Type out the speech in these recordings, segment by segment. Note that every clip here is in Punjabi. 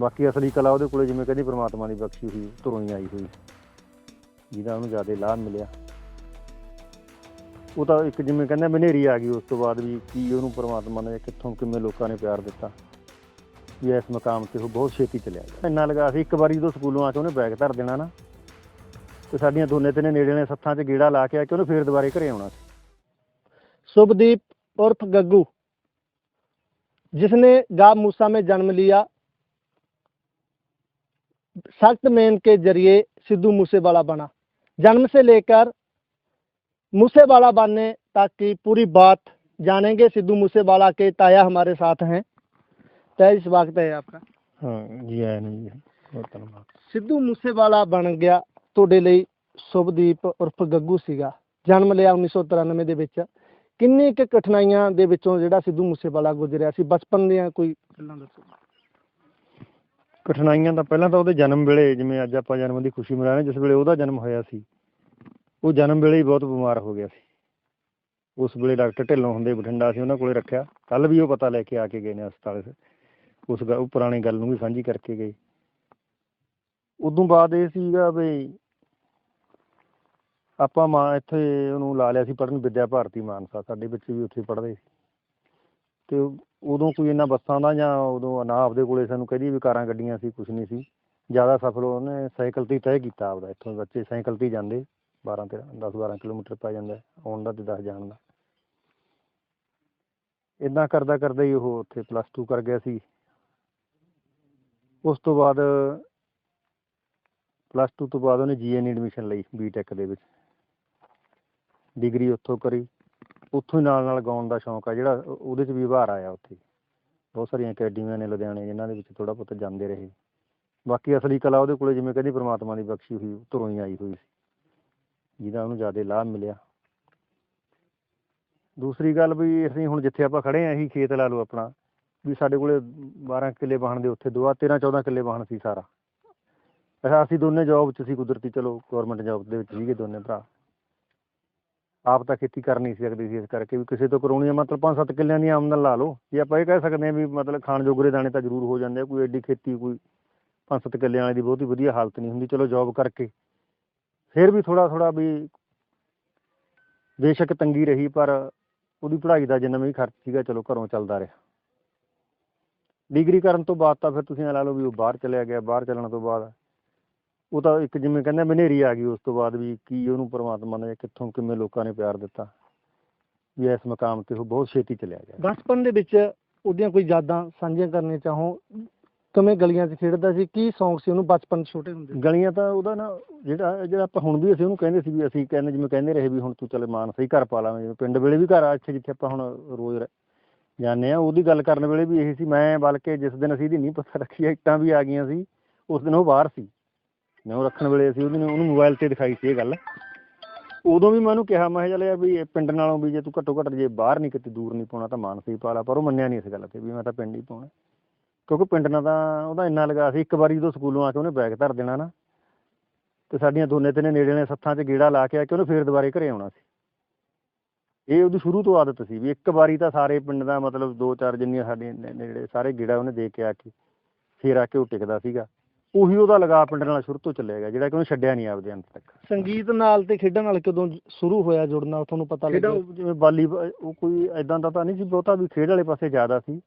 ਬਾਕੀ ਅਸਲੀ ਕਲਾ ਉਹਦੇ ਕੋਲੇ ਜਿਵੇਂ ਕਹਿੰਦੀ ਪ੍ਰਮਾਤਮਾ ਦੀ ਬਖਸ਼ੀ ਹੋਈ ਧੁਰੋਂ ਹੀ ਆਈ ਹੋਈ ਜਿਹਦਾ ਉਹਨੂੰ ਜ਼ਿਆਦਾ ਲਾਭ ਮਿਲਿਆ ਉਹ ਤਾਂ ਇੱਕ ਜਿਵੇਂ ਕਹਿੰਦੇ ਮਨੇਰੀ ਆ ਗਈ ਉਸ ਤੋਂ ਬਾਅਦ ਵੀ ਕੀ ਉਹਨੂੰ ਪ੍ਰਮਾਤਮਾ ਨੇ ਕਿੱਥੋਂ ਕਿਵੇਂ ਲੋਕਾਂ ਨੇ ਪਿਆਰ ਦਿੱਤਾ ਵੀ ਇਸ ਮਕਾਮ ਤੇ ਉਹ ਬਹੁਤ ਛੇਤੀ ਚਲਿਆ ਗਿਆ ਇੰਨਾ ਲਗਾ ਸੀ ਇੱਕ ਵਾਰੀ ਜਦੋਂ ਸਕੂਲੋਂ ਆ ਕੇ ਉਹਨੇ ਬੈਗ ਧਰ ਦੇਣਾ ਨਾ ਤੇ ਸਾਡੀਆਂ ਦੋਨੇ ਤਿੰਨੇ ਨੇੜੇ ਨੇ ਸੱਥਾਂ 'ਚ ਗੇੜਾ ਲਾ ਕੇ ਆ ਕੇ ਉਹਨੇ ਫੇਰ ਦੁਬਾਰੇ ਘਰੇ ਆਉਣਾ ਸੀ शुभदीप उर्फ गग्गू जिसने गांव मूसा में जन्म लिया सख्त मेन के जरिए सिद्धू मूसेवाला बना जन्म से लेकर मूसेवाला बनने तक की पूरी बात जानेंगे सिद्धू मूसेवाला के ताया हमारे साथ हैं ताया जी स्वागत है आपका ਹਾਂ ਜੀ ਆਇਆਂ ਨੂੰ ਜੀ ਬਹੁਤ ਧੰਨਵਾਦ ਸਿੱਧੂ ਮੂਸੇਵਾਲਾ ਬਣ ਗਿਆ ਤੁਹਾਡੇ ਲਈ ਸ਼ੁਭਦੀਪ ਉਰਫ ਗੱਗੂ ਸੀਗਾ ਜਨਮ ਲਿਆ 1993 ਦੇ ਵਿੱਚ ਕਿੰਨੀ ਕੁ ਕਠਿਨਾਈਆਂ ਦੇ ਵਿੱਚੋਂ ਜਿਹੜਾ ਸਿੱਧੂ ਮੂਸੇਵਾਲਾ ਗੁਜ਼ਰਿਆ ਸੀ ਬਚਪਨ ਦੀਆਂ ਕੋਈ ਗੱਲਾਂ ਦੱਸੋ ਕਠਿਨਾਈਆਂ ਤਾਂ ਪਹਿਲਾਂ ਤਾਂ ਉਹਦੇ ਜਨਮ ਵੇਲੇ ਜਿਵੇਂ ਅੱਜ ਆਪਾਂ ਜਨਮ ਦੀ ਖੁਸ਼ੀ ਮਨਾ ਰਹੇ ਜਿਸ ਵੇਲੇ ਉਹਦਾ ਜਨਮ ਹੋਇਆ ਸੀ, ਉਹ ਜਨਮ ਵੇਲੇ ਹੀ ਬਹੁਤ ਬਿਮਾਰ ਹੋ ਗਿਆ ਸੀ। ਉਸ ਵੇਲੇ ਡਾਕਟਰ ਢਿੱਲੋਂ ਹੁੰਦੇ ਬਠਿੰਡਾ ਸੀ ਉਹਨਾਂ ਕੋਲੇ ਰੱਖਿਆ। ਕੱਲ ਵੀ ਉਹ ਪਤਾ ਲੈ ਕੇ ਆ ਕੇ ਗਏ ਨੇ ਹਸਪਤਾਲ। ਉਸ ਗ- ਉਹ ਪੁਰਾਣੀ ਗੱਲ ਨੂੰ ਵੀ ਸਾਂਝੀ ਕਰਕੇ ਗਏ। ਉਦੋਂ ਬਾਅਦ ਇਹ ਸੀਗਾ ਵੀ ਆਪਾਂ ਮਾਂ ਇੱਥੇ ਉਹਨੂੰ ਲਾ ਲਿਆ ਸੀ ਪੜਨ ਵਿਦਿਆ ਭਾਰਤੀ ਮਾਨਸਾ। ਸਾਡੇ ਬੱਚੇ ਵੀ ਉੱਥੇ ਪੜ੍ਹਦੇ ਸੀ। ਤੇ ਉਦੋਂ ਕੋਈ ਇੰਨਾ ਬੱਸਾਂ ਦਾ ਜਾਂ ਉਦੋਂ ਨਾ ਆਪਦੇ ਕੋਲੇ ਸਾਨੂੰ ਕਹਦੀ ਵੀ ਕਾਰਾਂ ਗੱਡੀਆਂ ਸੀ, ਕੁਛ ਨਹੀਂ ਸੀ। ਜ਼ਿਆਦਾ ਸਫ਼ਰ ਉਹਨੇ ਸਾਈਕਲ ਤੇ ਹੀ ਤੈਅ ਕੀਤਾ ਆਪਦਾ। ਇੱਥੋਂ ਬੱਚੇ ਸਾਈਕਲ ਤੇ ਹੀ ਜਾਂਦੇ 12 13 10 12 ਕਿਲੋਮੀਟਰ ਪੈ ਜਾਂਦਾ ਆਉਣ ਦਾ ਤੇ 10 ਜਾਣ ਦਾ। ਇਦਾਂ ਕਰਦਾ ਕਰਦਾ ਹੀ ਉਹ ਉੱਥੇ ਪਲੱਸ 2 ਕਰ ਗਿਆ ਸੀ। ਉਸ ਤੋਂ ਬਾਅਦ ਪਲੱਸ 2 ਤੋਂ ਬਾਅਦ ਉਹਨੇ ਜੀਐਨ ਐਡਮਿਸ਼ਨ ਲਈ ਬੀਟੈਕ ਦੇ ਵਿੱਚ। ਡਿਗਰੀ ਉੱਥੋਂ ਕਰੀ। ਉੱਥੋਂ ਹੀ ਨਾਲ ਨਾਲ ਗਾਉਣ ਦਾ ਸ਼ੌਂਕ ਆ, ਜਿਹੜਾ ਉਹਦੇ 'ਚ ਵੀ ਉਭਾਰ ਆਇਆ ਉੱਥੇ। ਬਹੁਤ ਸਾਰੀਆਂ ਅਕੈਡਮੀਆਂ ਨੇ ਲੁਧਿਆਣੇ, ਜਿਨ੍ਹਾਂ ਦੇ ਵਿੱਚ ਥੋੜਾ ਬਹੁਤ ਜਾਂਦੇ ਰਹੇ। ਬਾਕੀ ਅਸਲੀ ਕਲਾ ਉਹਦੇ ਕੋਲੇ, ਜਿਵੇਂ ਕਹਿੰਦੀ ਪ੍ਰਮਾਤਮਾ ਦੀ ਬਖਸ਼ੀ ਹੋਈ ਧੁਰੋਂ ਹੀ ਆਈ ਹੋਈ ਸੀ। ਜਿਹਦਾ ਉਹਨੂੰ ਜ਼ਿਆਦਾ ਲਾਭ ਮਿਲਿਆ। ਦੂਸਰੀ ਗੱਲ ਵੀ, ਅਸੀਂ ਹੁਣ ਜਿੱਥੇ ਆਪਾਂ ਖੜੇ ਆਂ ਇਹੀ ਖੇਤ ਲਾ ਲਓ ਆਪਣਾ, ਵੀ ਸਾਡੇ ਕੋਲੇ 12 ਕਿੱਲੇ ਵਾਹਣ ਦੇ ਉੱਥੇ ਦੋ 13 14 ਕਿੱਲੇ ਵਾਹਣ ਸੀ ਸਾਰਾ। ਅੱਛਾ, ਅਸੀਂ ਦੋਨੇ ਜੌਬ 'ਚ ਸੀ, ਕੁਦਰਤੀ, ਚਲੋ ਗਵਰਨਮੈਂਟ ਜੌਬ ਦੇ ਵਿੱਚ ਸੀਗੇ ਦੋਨੇ ਭਰਾ। ਆਪ ਤਾਂ ਖੇਤੀ ਕਰ ਨਹੀਂ ਸਕਦੇ ਸੀ ਇਸ ਕਰਕੇ ਵੀ ਕਿਸੇ ਤੋਂ ਕਰਾਉਣੀ ਆ ਮਤਲਬ 5-7 ਕਿੱਲਿਆਂ ਦੀ ਆਮਦਨ ਲਾ ਲਓ। ਜੇ ਆਪਾਂ ਇਹ ਕਹਿ ਸਕਦੇ ਹਾਂ ਵੀ ਮਤਲਬ ਖਾਣ ਜੋਗਰੇ ਦਾਣੇ ਤਾਂ ਜ਼ਰੂਰ ਹੋ ਜਾਂਦੇ ਆ, ਕੋਈ ਐਡੀ ਖੇਤੀ, ਕੋਈ 5-7 ਕਿੱਲਿਆਂ ਵਾਲੇ ਦੀ ਬਹੁਤੀ ਵਧੀਆ ਹਾਲਤ ਨਹੀਂ ਹੁੰਦੀ, ਚਲੋ ਜੌਬ ਕਰਕੇ। ਫਿਰ ਵੀ ਥੋੜਾ ਥੋੜਾ ਵੀ ਬੇਸ਼ੱਕ ਤੰਗੀ ਰਹੀ, ਪਰ ਉਹਦੀ ਪੜ੍ਹਾਈ ਦਾ ਜਿੰਨਾ ਵੀ ਖਰਚ ਸੀਗਾ, ਚਲੋ ਘਰੋਂ ਚੱਲਦਾ ਰਿਹਾ। ਡਿਗਰੀ ਕਰਨ ਤੋਂ ਬਾਅਦ ਤਾਂ ਫਿਰ ਤੁਸੀਂ ਇਹ ਲਾ ਲਓ ਵੀ ਉਹ ਬਾਹਰ ਚਲਿਆ ਗਿਆ, ਬਾਹਰ ਚੱਲਣ ਤੋਂ ਬਾਅਦ ਉਹ ਤਾਂ ਇੱਕ ਜਿਵੇਂ ਕਹਿੰਦੇ ਮਨੇਰੀ ਆ ਗਈ ਉਸ ਤੋਂ ਬਾਅਦ ਵੀ ਕੀ ਉਹਨੂੰ ਪ੍ਰਮਾਤਮਾ ਨੇ ਕਿੱਥੋਂ ਕਿਵੇਂ ਲੋਕਾਂ ਨੇ ਪਿਆਰ ਦਿੱਤਾ। ਵੀ ਇਸ ਮਕਾਮ ਤੇ ਉਹ ਬਹੁਤ ਛੇਤੀ ਚਲਿਆ ਗਿਆ। ਬਚਪਨ ਦੇ ਵਿੱਚ ਉਹਦੀਆਂ ਕੋਈ ਯਾਦਾਂ ਸਾਂਝੀਆਂ ਕਰਨੀਆਂ ਚਾਹੋ? ਕਿਵੇਂ ਗਲੀਆਂ 'ਚ ਖੇਡਦਾ ਸੀ? ਕੀ ਸ਼ੌਂਕ ਸੀ ਉਹਨੂੰ ਬਚਪਨ ਛੋਟੇ ਹੁੰਦੇ ਗਲੀਆਂ ਤਾਂ ਉਹਦਾ ਨਾ ਜਿਹੜਾ ਜਿਹੜਾ ਆਪਾਂ ਹੁਣ ਵੀ ਅਸੀਂ ਉਹਨੂੰ ਕਹਿੰਦੇ ਸੀ ਵੀ ਅਸੀਂ ਕਹਿੰਦੇ ਜਿਵੇਂ ਕਹਿੰਦੇ ਰਹੇ ਵੀ ਹੁਣ ਤੂੰ ਚੱਲ ਮਾਨ ਸਹੀ ਘਰ ਪਾ ਲਾਵੇਂ ਜਿਵੇਂ ਪਿੰਡ ਵੇਲੇ ਵੀ ਘਰ ਆ ਇੱਥੇ ਜਿੱਥੇ ਆਪਾਂ ਹੁਣ ਰੋਜ਼ ਜਾਂਦੇ ਆ ਉਹਦੀ ਗੱਲ ਕਰਨ ਵੇਲੇ ਵੀ ਇਹੀ ਸੀ ਮੈਂ ਬਲਕਿ ਜਿਸ ਦਿਨ ਅਸੀਂ ਇਹਦੀ ਨਹੀਂ ਪਤਾ ਰੱਖੀ ਇੱਟਾਂ ਵੀ ਆ ਗਈਆਂ ਸੀ ਉਸ ਦਿਨ ਉਹ ਬਾਹਰ ਸੀ। ਮੈਂ ਉਹ ਰੱਖਣ ਵੇਲੇ ਅਸੀਂ ਉਹਦੀ ਉਹਨੂੰ ਮੋਬਾਈਲ ਤੇ ਦਿਖਾਈ ਸੀ ਇਹ ਗੱਲ। ਉਦੋਂ ਵੀ ਮੈਂ ਉਹਨੂੰ ਕਿਹਾ, ਮੈਂ ਕਿਹਾ ਵੀ ਇਹ ਪਿੰਡ ਨਾਲੋਂ ਵੀ ਜੇ ਤੂੰ ਘੱਟੋ ਘੱਟ ਜੇ ਬਾਹਰ ਨਹੀਂ ਕਿਤੇ ਦੂਰ ਨਹੀਂ ਪਾਉਣਾ ਤਾਂ ਮਾਨਸਾ ਪਾ ਲਾ, ਪਰ ਉਹ ਮੰਨਿਆ ਨਹੀਂ ਇਸ ਗੱਲ ਤੇ ਵੀ ਮੈਂ ਤਾਂ ਪਿੰਡ ਹੀ ਪਾਉਣਾ। ਕਿਉਂਕਿ ਪਿੰਡ ਨਾਲ ਤਾਂ ਉਹਦਾ ਇੰਨਾ ਲਗਾ ਸੀ ਇੱਕ ਵਾਰੀ ਜਦੋਂ ਸਕੂਲੋਂ ਆ ਕੇ ਉਹਨੇ ਬੈਗ ਧਰ ਦੇਣਾ ਨਾ, ਤੇ ਸਾਡੀਆਂ ਦੋਨੇ ਤਿੰਨੇ ਨੇੜੇ ਨੇ ਸੱਥਾਂ 'ਚ ਗੇੜਾ ਲਾ ਕੇ ਆ ਕੇ ਉਹਨੇ ਫੇਰ ਦੁਬਾਰੇ ਘਰੇ ਆਉਣਾ ਸੀ। ਇਹ ਉਹਦੀ ਸ਼ੁਰੂ ਤੋਂ ਆਦਤ ਸੀ ਵੀ ਇੱਕ ਵਾਰੀ ਤਾਂ ਸਾਰੇ ਪਿੰਡ ਦਾ ਮਤਲਬ ਦੋ ਚਾਰ ਜਿੰਨੀਆਂ ਸਾਡੀਆਂ ਨੇੜੇ ਸਾਰੇ ਗੇੜਾ ਉਹਨੇ ਦੇ ਕੇ ਆ ਕੇ ਫੇਰ ਆ ਕੇ ਉਹ ਟਿਕਦਾ ਸੀਗਾ। ਉਹੀ ਉਹਦਾ ਲਗਾ ਪਿੰਡ ਨਾਲ ਸ਼ੁਰੂ ਤੋਂ ਚੱਲਿਆ ਗਿਆ ਜਿਹੜਾ ਕਿ ਉਹਨੇ ਛੱਡਿਆ ਨਹੀਂ ਆਪਦੇ ਅੰਤ ਤੱਕ। ਸੰਗੀਤ ਨਾਲ ਤੇ ਖੇਡਾਂ ਨਾਲ ਕਦੋਂ ਸ਼ੁਰੂ ਹੋਇਆ ਜੁੜਨਾ ਤੁਹਾਨੂੰ ਪਤਾ ਲੱਗਿਆ ਜਿਵੇਂ ਵਾਲੀਬਾਲ ਉਹ ਕੋਈ ਐਦਾਂ ਦਾ ਤਾਂ ਨਹੀਂ ਸੀ ਬਹੁਤਾ ਵੀ ਖੇਡ ਵਾਲੇ ਪਾਸੇ ਜ਼ਿਆਦਾ ਸੀ।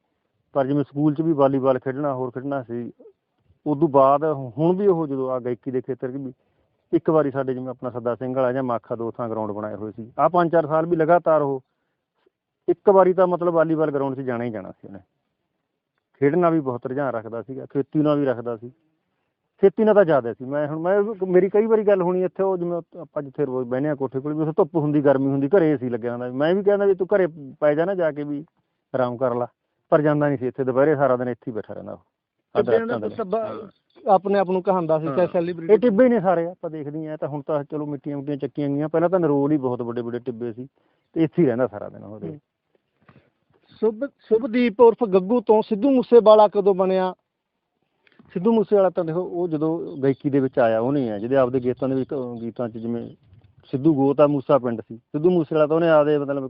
ਪਰ ਜਿਵੇਂ ਸਕੂਲ 'ਚ ਵੀ ਵਾਲੀਬਾਲ ਖੇਡਣਾ ਹੋਰ ਖੇਡਣਾ ਸੀ ਉਦੋਂ ਬਾਅਦ ਹੁਣ ਵੀ ਉਹ ਜਦੋਂ ਆ ਗਾਇਕੀ ਦੇ ਖੇਤਰ 'ਚ ਵੀ ਇੱਕ ਵਾਰੀ ਸਾਡੇ ਜਿਵੇਂ ਆਪਣਾ ਸੱਦਾ ਸਿੰਘ ਵਾਲਾ ਜਾਂ ਮਾਖਾ ਦੋ ਥਾਂ ਗਰਾਊਂਡ ਬਣਾਏ ਹੋਏ ਸੀ। ਆ ਪੰਜ ਚਾਰ ਸਾਲ ਵੀ ਲਗਾਤਾਰ ਉਹ ਇੱਕ ਵਾਰੀ ਤਾਂ ਮਤਲਬ ਵਾਲੀਬਾਲ ਗਰਾਊਂਡ 'ਚ ਜਾਣਾ ਹੀ ਜਾਣਾ ਸੀ ਉਹਨੇ। ਖੇਡਣਾ ਵੀ ਬਹੁਤ ਰੁਝਾਨ ਰੱਖਦਾ ਸੀਗਾ ਖੇਤੀ ਨਾਲ ਵੀ ਰੱਖਦਾ ਸੀ। ਖੇਤੀ ਨਾਲ ਤਾਂ ਜ਼ਿਆਦਾ ਸੀ। ਮੈਂ ਹੁਣ ਮੈਂ ਮੇਰੀ ਕਈ ਵਾਰੀ ਗੱਲ ਹੋਣੀ ਇੱਥੇ ਉਹ ਜਿਵੇਂ ਆਪਾਂ ਜਿੱਥੇ ਰੋਜ਼ ਬਹਿੰਦੇ ਆ ਕੋਠੇ ਕੋਲ ਵੀ ਉੱਥੇ ਧੁੱਪ ਹੁੰਦੀ ਗਰਮੀ ਹੁੰਦੀ ਘਰੇ ਸੀ ਲੱਗਿਆ ਹੁੰਦਾ। ਮੈਂ ਵੀ ਕਹਿੰਦਾ ਵੀ ਤੂੰ ਘਰੇ ਪੈ ਜਾ ਨਾ ਜਾ ਕੇ ਵੀ ਆਰਾਮ ਕਰ ਲਾ ਪਰ ਜਾਂਦਾ ਨਹੀਂ ਸੀ ਇੱਥੇ। ਦੁਪਹਿਰੇ ਸਾਰਾ ਦਿਨ ਇੱਥੇ ਹੀ ਬੈਠਾ ਰਹਿੰਦਾ ਉਹ। ਆਪਣੇ ਆਪ ਨੂੰ ਕਹਾਂਦਾ ਸੀ ਚਾਹੇ। ਸੈਲੀਬ੍ਰਿਟੀ ਇਹ ਟਿੱਬੇ ਨੇ ਸਾਰੇ ਆਪਾਂ ਦੇਖਦੇ ਆ ਤਾਂ ਹੁਣ ਤਾਂ ਚਲੋ ਮਿੱਟੀਆਂ ਮੁੱਟੀਆਂ ਚੱਕੀਆਂ ਗਈਆਂ। ਪਹਿਲਾਂ ਤਾਂ ਨਰੋਲ ਹੀ ਬਹੁਤ ਵੱਡੇ ਵੱਡੇ ਟਿੱਬੇ ਸੀ ਤੇ ਇੱਥੇ ਹੀ ਰਹਿੰਦਾ ਸਾਰਾ ਦਿਨ ਉਹ ਹੂੰ। ਸ਼ੁਭ ਸ਼ੁਭਦੀਪ ਉਰਫ ਗੱਗੂ ਤੋਂ ਸਿੱਧੂ ਮੂਸੇਵਾਲਾ ਕਦੋਂ ਬਣਿਆ? ਸਿੱਧੂ ਮੂਸੇਵਾਲਾ ਤਾਂ ਦੇਖੋ ਉਹ ਜਦੋਂ ਗਾਇਕੀ ਦੇ ਵਿੱਚ ਆਇਆ ਉਹਨੇ ਆ ਜਿਹਦੇ ਆਪਦੇ ਗੀਤਾਂ ਦੇ ਵਿੱਚ ਗੀਤਾਂ 'ਚ ਜਿਵੇਂ ਸਿੱਧੂ ਗੋਤਾ ਮੂਸਾ ਪਿੰਡ ਸੀ। ਸਿੱਧੂ ਮੂਸੇਵਾਲਾ ਤਾਂ ਉਹਨੇ ਆਪਦੇ ਮਤਲਬ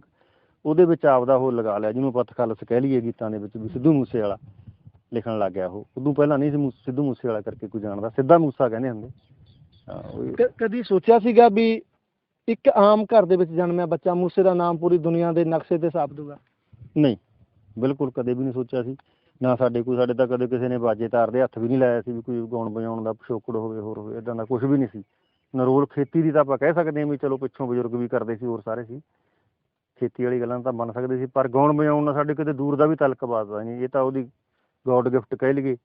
ਉਹਦੇ ਵਿੱਚ ਆਪਦਾ ਉਹ ਲਗਾ ਲਿਆ ਜਿਹਨੂੰ ਪੱਤ ਖਲਸ ਕਹਿ ਲਈਏ ਗੀਤਾਂ ਦੇ ਵਿੱਚ ਵੀ ਸਿੱਧੂ ਮੂਸੇਵਾਲਾ ਲਿਖਣ ਲੱਗ ਗਿਆ ਉਹ। ਉਦੋਂ ਪਹਿਲਾਂ ਨਹੀਂ ਸੀ ਸਿੱਧੂ ਮੂਸੇ ਵਾਲਾ ਕਰਕੇ ਕੋਈ ਜਾਣਦਾ। ਸਿੱਧਾ ਮੂਸਾ ਕਹਿੰਦੇ ਹੁੰਦੇ। ਕਦੀ ਸੋਚਿਆ ਸੀਗਾ ਵੀ ਇੱਕ ਆਮ ਘਰ ਦੇ ਵਿੱਚ ਜਨਮਿਆ ਬੱਚਾ ਮੂਸੇ ਦਾ ਨਾਮ ਪੂਰੀ ਦੁਨੀਆ ਦੇ ਨਕਸ਼ੇ ਤੇ ਛਾਪ ਦੂਗਾ? ਨਹੀਂ ਬਿਲਕੁਲ ਕਦੇ ਵੀ ਨਹੀਂ ਸੋਚਿਆ ਸੀ। ਨਾ ਸਾਡੇ ਕੋਈ ਸਾਡੇ ਤਾਂ ਕਦੇ ਕਿਸੇ ਨੇ ਬਾਜੇ ਤਾਰਦੇ ਹੱਥ ਵੀ ਨਹੀਂ ਲਾਇਆ ਸੀ ਵੀ ਕੋਈ ਗਾਉਣ ਵਜਾਉਣ ਦਾ ਪਿਛੋਕੜ ਹੋਵੇ ਹੋਰ ਹੋਵੇ ਇਦਾਂ ਦਾ ਕੁਝ ਵੀ ਨਹੀਂ ਸੀ। ਨਰੋਲ ਖੇਤੀ ਦੀ ਤਾਂ ਆਪਾਂ ਕਹਿ ਸਕਦੇ ਹਾਂ ਵੀ ਚਲੋ ਪਿੱਛੋਂ ਬਜ਼ੁਰਗ ਵੀ ਕਰਦੇ ਸੀ ਹੋਰ ਸਾਰੇ ਸੀ। ਖੇਤੀ ਵਾਲੀ ਗੱਲਾਂ ਤਾਂ ਮੰਨ ਸਕਦੇ ਸੀ ਪਰ ਗਾਉਣ ਵਜਾਉਣ ਨਾਲ ਸਾਡੇ ਕਿਤੇ ਦੂਰ ਦਾ ਵੀ ਤਲਕ ਬਾਜ਼ਦਾ ਨਹੀਂ ਇਹ ਤਾਂ ਉਹਦੀ ਗੋਡ ਗਿਫਟ ਕਹਿ ਲਈਏ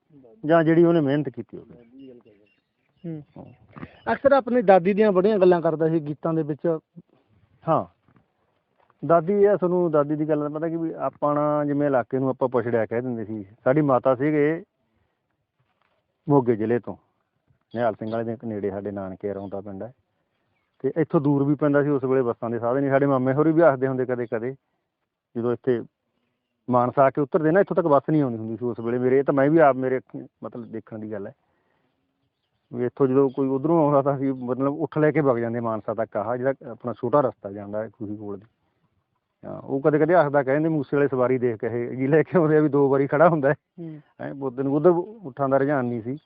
ਜਾਂ ਜਿਹੜੀ ਉਹਨੇ ਮਿਹਨਤ ਕੀਤੀ ਹੋਵੇ। ਅਕਸਰ ਆਪਣੀ ਦਾਦੀ ਦੀਆਂ ਬੜੀਆਂ ਗੱਲਾਂ ਕਰਦਾ ਸੀ ਗੀਤਾਂ ਦੇ ਵਿੱਚ। ਹਾਂ। ਦਾਦੀ, ਇਹ ਤੁਹਾਨੂੰ ਦਾਦੀ ਦੀ ਗੱਲ ਦਾ ਪਤਾ ਕਿ ਵੀ ਆਪਾਂ ਨਾ ਜਿਵੇਂ ਇਲਾਕੇ ਨੂੰ ਆਪਾਂ ਪਛੜਿਆ ਕਹਿ ਦਿੰਦੇ ਸੀ, ਸਾਡੀ ਮਾਤਾ ਸੀਗੇ ਮੋਗੇ ਜ਼ਿਲ੍ਹੇ ਤੋਂ, ਨਿਹਾਲ ਸਿੰਘ ਵਾਲੇ ਦੇ ਨੇੜੇ ਸਾਡੇ ਨਾਨਕੇ ਰੌਂਦਾ ਪਿੰਡ ਹੈ। ਤੇ ਇੱਥੋਂ ਦੂਰ ਵੀ ਪੈਂਦਾ ਸੀ, ਉਸ ਵੇਲੇ ਬੱਸਾਂ ਦੇ ਸਾਧਨ ਨਹੀਂ, ਸਾਡੇ ਮਾਮੇ ਹੋਰੀ ਵੀ ਆਖਦੇ ਹੁੰਦੇ ਕਦੇ ਕਦੇ, ਜਦੋਂ ਇੱਥੇ ਮਾਨਸਾ ਆ ਕੇ ਉਤਰਦੇ ਨਾ, ਇੱਥੋਂ ਤੱਕ ਬੱਸ ਨਹੀਂ ਆਉਂਦੀ ਹੁੰਦੀ ਸੀ ਉਸ ਵੇਲੇ ਮੇਰੇ, ਇਹ ਤਾਂ ਮੈਂ ਵੀ ਆਪ ਮੇਰੇ ਮਤਲਬ ਦੇਖਣ ਦੀ ਗੱਲ ਹੈ। ਵੀ ਇੱਥੋਂ ਜਦੋਂ ਕੋਈ ਉਧਰੋਂ ਆਉਂਦਾ ਤਾਂ ਅਸੀਂ ਮਤਲਬ ਉੱਠ ਲੈ ਕੇ ਵਗ ਜਾਂਦੇ ਮਾਨਸਾ ਤੱਕ ਆਹ ਜਿਹੜਾ ਆਪਣਾ ਛੋਟਾ ਰਸਤਾ ਜਾਂਦਾ ਹੈ ਖੂਹੀ ਕੋਲ ਦੀ। ਉਹ ਕਦੇ ਕਦੇ ਹੱਸਦਾ ਕਹਿੰਦੇ ਮੂਸੇ ਵਾਲੇ ਸਵਾਰੀ ਦੇਖ ਕੇ ਇਹ ਜੀ ਲੈ ਕੇ ਆਉਂਦੇ ਆ ਵੀ ਦੋ ਵਾਰੀ ਖੜਾ ਹੁੰਦਾ ਹੈ। ਬੁੱਧ ਨੂੰ ਉਧਰ ਉੱਠਾਂ ਦਾ ਰੁਝਾਨ ਨਹੀਂ ਸੀ।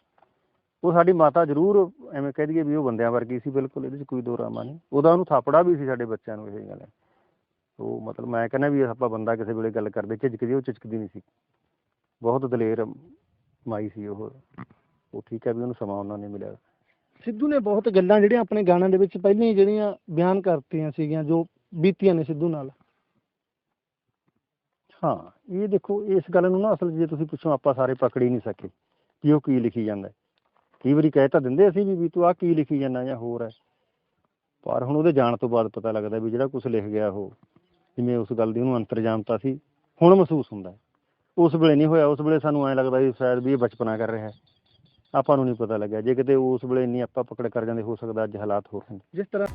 ਉਹ ਸਾਡੀ ਮਾਤਾ ਜ਼ਰੂਰ ਐਵੇਂ ਕਹਿ ਦਈਏ ਵੀ ਉਹ ਬੰਦਿਆਂ ਵਰਗੀ ਸੀ ਬਿਲਕੁਲ ਇਹਦੇ 'ਚ ਕੋਈ ਦੋ ਰਾਮਾ ਨਹੀਂ। ਉਹਦਾ ਉਹਨੂੰ ਥਾਪੜਾ ਵੀ ਸੀ ਸਾਡੇ ਬੱਚਿਆਂ ਨੂੰ ਇਹ ਗੱਲ ਹੈ। ਉਹ ਮਤਲਬ ਮੈਂ ਕਹਿੰਦਾ ਵੀ ਆਪਾਂ ਬੰਦਾ ਕਿਸੇ ਵੇਲੇ ਗੱਲ ਕਰਦੇ ਝਿਜਕਦੀ ਉਹ ਝਿਜਕਦੀ ਨਹੀਂ ਸੀ। ਬਹੁਤ ਦਲੇਰ ਮਾਈ ਸੀ ਉਹ। ਉਹ ਠੀਕ ਹੈ ਵੀ ਉਹਨੂੰ ਸਮਾਂ ਉਹਨਾਂ ਨੇ ਮਿਲਿਆ। ਸਿੱਧੂ ਨੇ ਬਹੁਤ ਗੱਲਾਂ ਜਿਹੜੀਆਂ ਆਪਣੇ ਗਾਣਿਆਂ ਦੇ ਵਿੱਚ ਪਹਿਲਾਂ ਹੀ ਜਿਹੜੀਆਂ ਬਿਆਨ ਕਰਤੀਆਂ ਸੀਗੀਆਂ ਜੋ ਬੀਤੀਆਂ ਨੇ ਸਿੱਧੂ ਨਾਲ। ਹਾਂ, ਇਹ ਦੇਖੋ, ਇਸ ਗੱਲ ਨੂੰ ਨਾ ਅਸਲ ਜੇ ਤੁਸੀਂ ਪੁੱਛੋ, ਆਪਾਂ ਸਾਰੇ ਪਕੜ ਹੀ ਨਹੀਂ ਸਕੇ ਕਿ ਉਹ ਕੀ ਲਿਖੀ ਜਾਂਦਾ। ਕਈ ਵਾਰੀ ਕਹਿ ਤਾਂ ਦਿੰਦੇ ਅਸੀਂ ਵੀ ਵੀ ਤੂੰ ਆਹ ਕੀ ਲਿਖੀ ਜਾਂਦਾ ਜਾਂ ਹੋਰ ਹੈ। ਪਰ ਹੁਣ ਉਹਦੇ ਜਾਣ ਤੋਂ ਬਾਅਦ ਪਤਾ ਲੱਗਦਾ ਵੀ ਜਿਹੜਾ ਕੁਝ ਲਿਖ ਗਿਆ ਉਹ, ਜਿਵੇਂ ਉਸ ਗੱਲ ਦੀ ਉਹਨੂੰ ਅੰਤਰਜਾਮਤਾ ਸੀ, ਹੁਣ ਮਹਿਸੂਸ ਹੁੰਦਾ ਉਸ ਵੇਲੇ ਨਹੀਂ ਹੋਇਆ, ਉਸ ਵੇਲੇ ਸਾਨੂੰ ਐਂ ਲੱਗਦਾ ਵੀ ਸ਼ਾਇਦ ਵੀ ਇਹ ਬਚਪਨਾ ਕਰ ਰਿਹਾ ਹੈ। ਆਪਾਂ ਨੂੰ ਨਹੀਂ ਪਤਾ ਲੱਗਿਆ। ਜੇ ਕਿਤੇ ਉਸ ਵੇਲੇ ਇੰਨੀ ਆਪਾਂ ਪਕੜ ਕਰ ਜਾਂਦੇ, ਹੋ ਸਕਦਾ ਅੱਜ ਹਾਲਾਤ ਹੋਰ ਹੁੰਦੇ ਜਿਸ ਤਰ੍ਹਾਂ